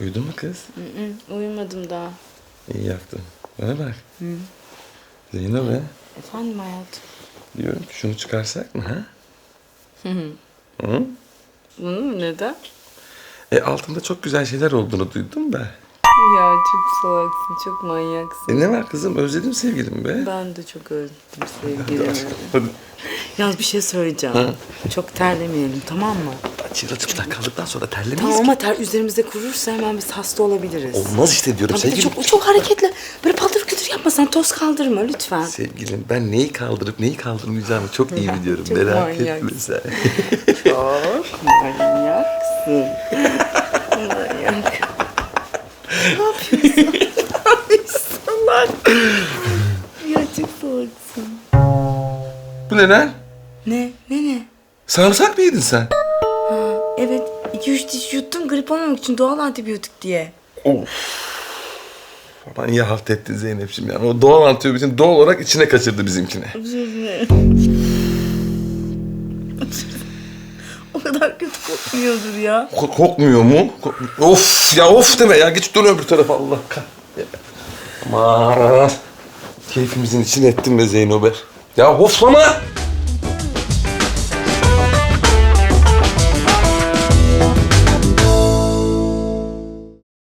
Uyudun mu kız? Hı, uyumadım daha. İyi yaptın. Bana bak. Zeynep be. Efendim hayatım. Diyorum şunu çıkarsak mı ha? Hı? Bunu mu neden? E altında çok güzel şeyler olduğunu duydum da. Ya çok salaksın, çok manyaksın. E ne var kızım özledim sevgilim be. Ben de çok özledim sevgilimi. Yalnız bir şey söyleyeceğim. Çok terlemeyelim tamam mı? Çırılçıplak kaldıktan sonra terlemeyiz Tamam ki. ama ter üzerimizde kurursa hemen biz hasta olabiliriz. Olmaz işte diyorum de sevgilim. çok, çok hareketli. Böyle paldır küldür yapma sen toz kaldırma lütfen. Sevgilim ben neyi kaldırıp neyi kaldırmayacağımı çok iyi biliyorum. Çok Merak manyaksın. etme sen. Çok manyaksın. Manyak. ne yapıyorsun? ne yapıyorsun salak? Ya çok salaksın. Bu ne lan? Ne? Ne ne? Sarımsak mı yedin sen? Evet. iki üç diş yuttum grip olmamak için doğal antibiyotik diye. Of. Aman iyi halt ettin Zeynep'ciğim yani. O doğal antibiyotin doğal olarak içine kaçırdı dilerim. o kadar kötü kokmuyordur ya. Ko- kokmuyor mu? Ko- of ya of deme ya. Geç dön öbür tarafa Allah kahretsin. Aman. Keyfimizin içine ettin be Zeynober. Ya hoflama.